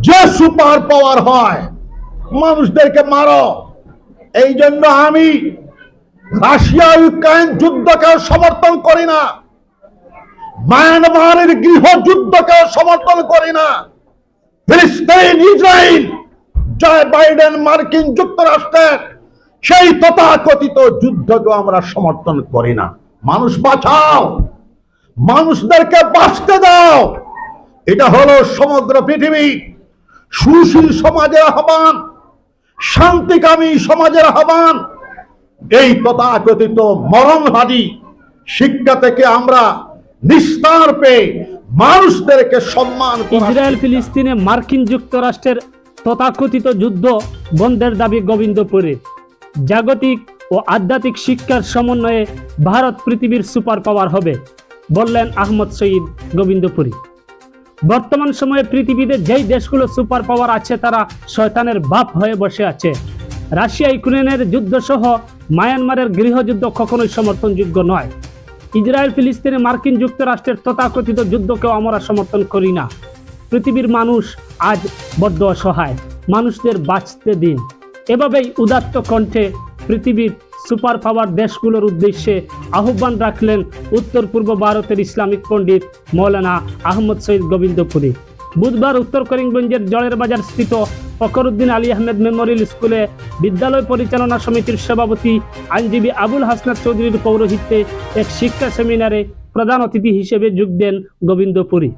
যে super power হয়, মানুষদেরকে মারো। এই জন্য আমি রাশিয়া ইউক্রেন যুদ্ধকে সমর্থন করি না। মায়ানমারের গৃহযুদ্ধকে সমর্থন করি না। ফিলিস্তিন, ইসরায়েল, জয় বাইডেন, মার্কিন যুক্তরাষ্ট্রের সেই তথাকথিত যুদ্ধকে আমরা সমর্থন করি না। মানুষ বাঁচাও। মানুষদেরকে বাঁচতে দাও। এটা হলো সমগ্র পৃথিবী। সুশীল সমাজের আহ্বান শান্তিকামী সমাজের আহ্বান। এই তথাকথিত মরণবাদী শিক্ষা থেকে আমরা নিস্তার পেয়ে মানুষদেরকে সম্মান ইসরায়েল ফিলিস্তিনে মার্কিন যুক্তরাষ্ট্রের তথাকথিত যুদ্ধ বন্ধের দাবি গোবিন্দপুরে। জাগতিক ও আধ্যাত্মিক শিক্ষার সমন্বয়ে ভারত পৃথিবীর সুপার পাওয়ার হবে বললেন আহমদ সঈদ গোবিন্দপুরী। বর্তমান সময়ে পৃথিবীতে যেই দেশগুলো সুপার পাওয়ার আছে তারা শয়তানের বাপ হয়ে বসে আছে। রাশিয়া, ইউক্রেনের যুদ্ধ সহ মায়ানমারের গৃহযুদ্ধ কখনোই সমর্থনযোগ্য নয়। ইসরায়েল ফিলিস্তিনে মার্কিন যুক্তরাষ্ট্রের তথাকথিত যুদ্ধকেও আমরা সমর্থন করি না। পৃথিবীর মানুষ আজ বড্ড অসহায়। মানুষদের বাঁচতে দিন। এভাবেই উদাত্ত কণ্ঠে পৃথিবীর সুপার পাওয়ার দেশগুলোর উদ্দেশ্যে আহ্বান রাখলেন উত্তর পূর্ব ভারতের ইসলামিক পণ্ডিত মৌলানা আহমদ সঈদ গোবিন্দপুরী। বুধবার উত্তর করিমগঞ্জের জলের বাজার স্থিত ফখরুদ্দিন আলী আহমেদ মেমোরিয়াল স্কুলে বিদ্যালয় পরিচালনা সমিতির সভাপতি আইনজীবী আবুল হাসনাত চৌধুরীর পৌরোহিত্যে এক শিক্ষা সেমিনারে প্রধান অতিথি হিসেবে যোগ দেন গোবিন্দপুরী।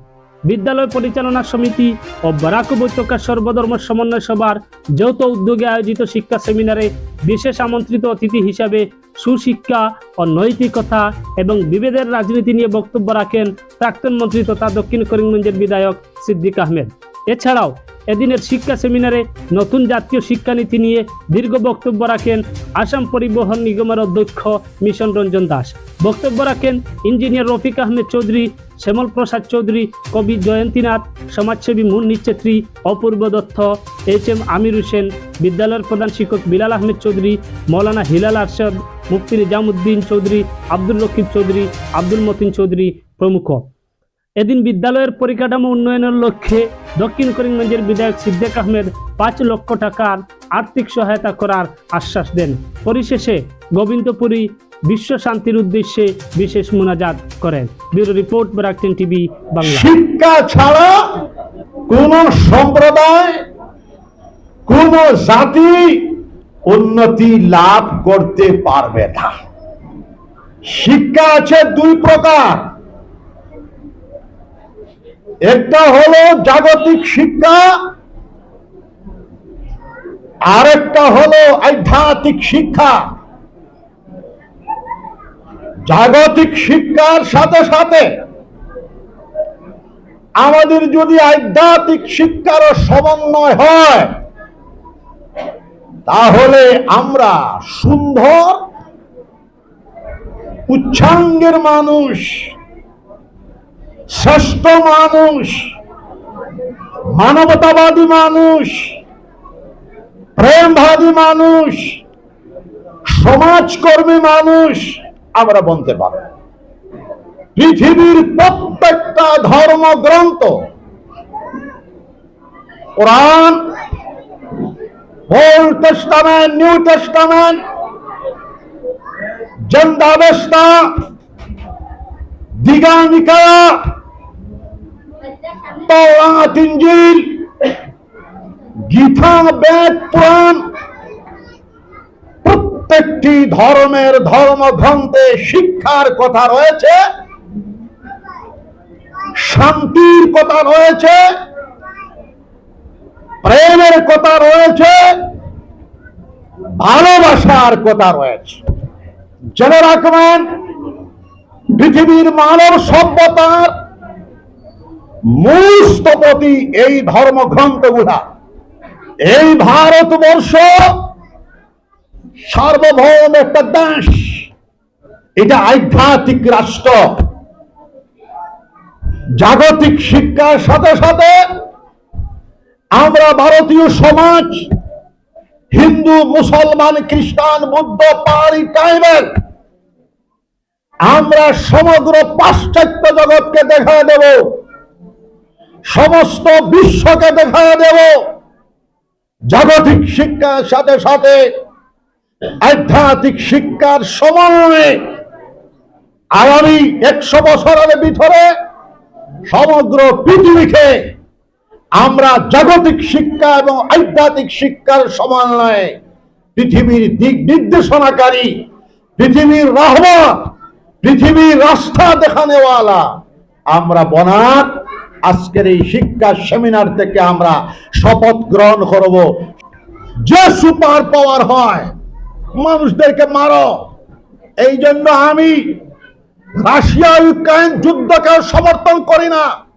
বিদ্যালয় পরিচালনা সমিতি ও বারাক উপত্যকা সর্বধর্ম সমন্বয় সভার যৌথ উদ্যোগে আয়োজিত শিক্ষা সেমিনারে বিশেষ আমন্ত্রিত অতিথি হিসাবে সুশিক্ষা ও নৈতিকতা এবং বিভেদের রাজনীতি নিয়ে বক্তব্য রাখেন প্রাক্তন মন্ত্রী তথা দক্ষিণ করিমগঞ্জের বিধায়ক সিদ্দিক আহমেদ। এছাড়াও এদিনের শিক্ষা সেমিনারে নতুন জাতীয় শিক্ষানীতি নিয়ে দীর্ঘ বক্তব্য রাখেন আসাম পরিবহন নিগমের অধ্যক্ষ মিশন রঞ্জন দাস। বক্তব্য রাখেন ইঞ্জিনিয়ার রফিক আহমেদ চৌধুরী শ্যামল প্রসাদ চৌধুরী, কবি জয়ন্তীনাথ, সমাজসেবী মুন্নি ছেত্রী, অপূর্ব দত্ত, এইচ এম আমির হোসেন, বিদ্যালয়ের প্রধান শিক্ষক বিলাল আহমেদ চৌধুরী, মৌলানা হিলাল আরশাদ, মুফতি নিজামুদ্দিন চৌধুরী আব্দুল রকিব চৌধুরী, আব্দুল মতিন চৌধুরী প্রমুখ। এদিন বিদ্যালয়ের পরিকাঠামো উন্নয়নের লক্ষ্যে দক্ষিণ করিমগঞ্জের বিধায়ক সিদ্দেক আহমেদ পাঁচ লক্ষ টাকার আর্থিক সহায়তা করার আশ্বাস দেন। পরিশেষে গোবিন্দপুরী বিশ্ব শান্তির উদ্দেশ্যে বিশেষ মোনাজাত করেন। ব্যুরো রিপোর্ট, ব্রাকটেন টিভি, বাংলা। শিক্ষা ছাড়া কোন সম্প্রদায়, কোন জাতি উন্নতি লাভ করতে পারবে না। শিক্ষা আছে দুই প্রকার। একটা হলো জাগতিক শিক্ষা, আরেকটা হলো আধ্যাত্মিক শিক্ষা। জাগতিক শিক্ষার সাথে সাথে আমাদের যদি আধ্যাত্মিক শিক্ষার সমন্বয় হয়, তাহলে আমরা সুন্দর, উচ্ছাঙ্গের মানুষ, শ্রেষ্ঠ মানুষ, মানবতাবাদী মানুষ, প্রেমবাদী মানুষ, সমাজকর্মী মানুষ আমরা বলতে পারব। পৃথিবীর প্রত্যেকটা ধর্মগ্রন্থ Quran, old testament, new testament, Zendavesta দিগানিকা তওরাত ইনজিল বেদ, পুরাণ প্রত্যেকটি ধর্মের ধর্মগ্রন্থে শিক্ষার কথা রয়েছে, শান্তির কথা রয়েছে, প্রেমের কথা রয়েছে, ভালোবাসার কথা রয়েছে। জেনে রাখবেন, পৃথিবীর মানব সভ্যতার মূল এই ধর্মগ্রন্থগুলা। এই ভারতবর্ষ সার্বভৌম একটা দেশ এটা আধ্যাত্মিক রাষ্ট্র। জাগতিক শিক্ষার সাথে সাথে আমরা ভারতীয় সমাজ, হিন্দু, মুসলমান, খ্রিস্টান, বুদ্ধ, পাহাড়ি, ট্রাইবেল, আমরা সমগ্র পাশ্চাত্য জগৎকে দেখা দেব। সমস্ত বিশ্বকে দেখা দেব। জাগতিক শিক্ষার সাথে সাথে আধ্যাত্মিক শিক্ষার সমন্বয়ে আগামী একশো বছরের ভিতরে সমগ্র পৃথিবীকে আমরা জাগতিক শিক্ষা এবং আধ্যাত্মিক শিক্ষার সমন্বয়ে পৃথিবীর দিক নির্দেশনাকারী, পৃথিবীর রহমত, পৃথিবীর রাস্তা দেখানেওয়ালা আমরা বনার আজকের এই শিক্ষা সেমিনার থেকে আমরা শপথ গ্রহণ করব। যে সুপার পাওয়ার হয় মানুষদেরকে মারো। এই জন্য আমি রাশিয়া ইউক্রেন যুদ্ধকে সমর্থন করি না।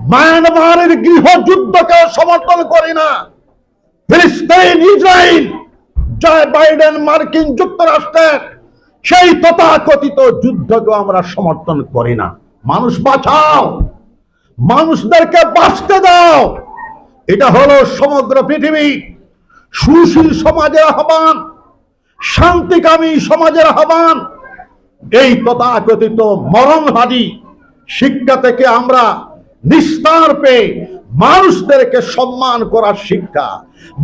মায়ানমারের গৃহযুদ্ধকে সমর্থন করি না। ফিলিস্তিন ইসরায়েল জয় বাইডেন, মার্কিন যুক্তরাষ্ট্রের সেই তথাকথিত যুদ্ধকে আমরা সমর্থন করি না। মানুষ বাঁচাও। মানুষদেরকে বাঁচতে দাও। এটা হলো সমগ্র পৃথিবী। সুশীল সমাজের আহ্বান। শান্তিকামী সমাজের আহ্বান। এই তথাকথিত মরণবাদী শিক্ষা থেকে আমরা নিস্তার পেয়ে মানুষদেরকে সম্মান করার শিক্ষা,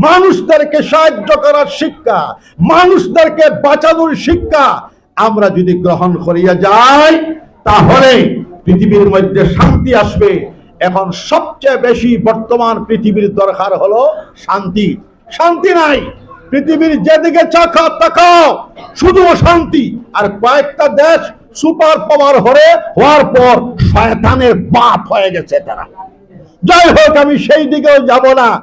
মানুষদেরকে সাহায্য করার শিক্ষা, মানুষদেরকে বাঁচানোর শিক্ষা আমরা যদি গ্রহণ করিয়া যাই, তাহলে পৃথিবীর মধ্যে শান্তি আসবে। এখন সবচেয়ে বেশি বর্তমান পৃথিবীর দরকার হলো শান্তি। শান্তি নাই। পৃথিবীর যেদিকে চাকা তাকাও, শুধু অশান্তি আর কয়েকটা দেশ সুপার পাওয়ার হরে হওয়ার পর শয়তানের বাপ হয়ে গেছে তারা। যাই হোক, আমি সেই দিকেও যাব না।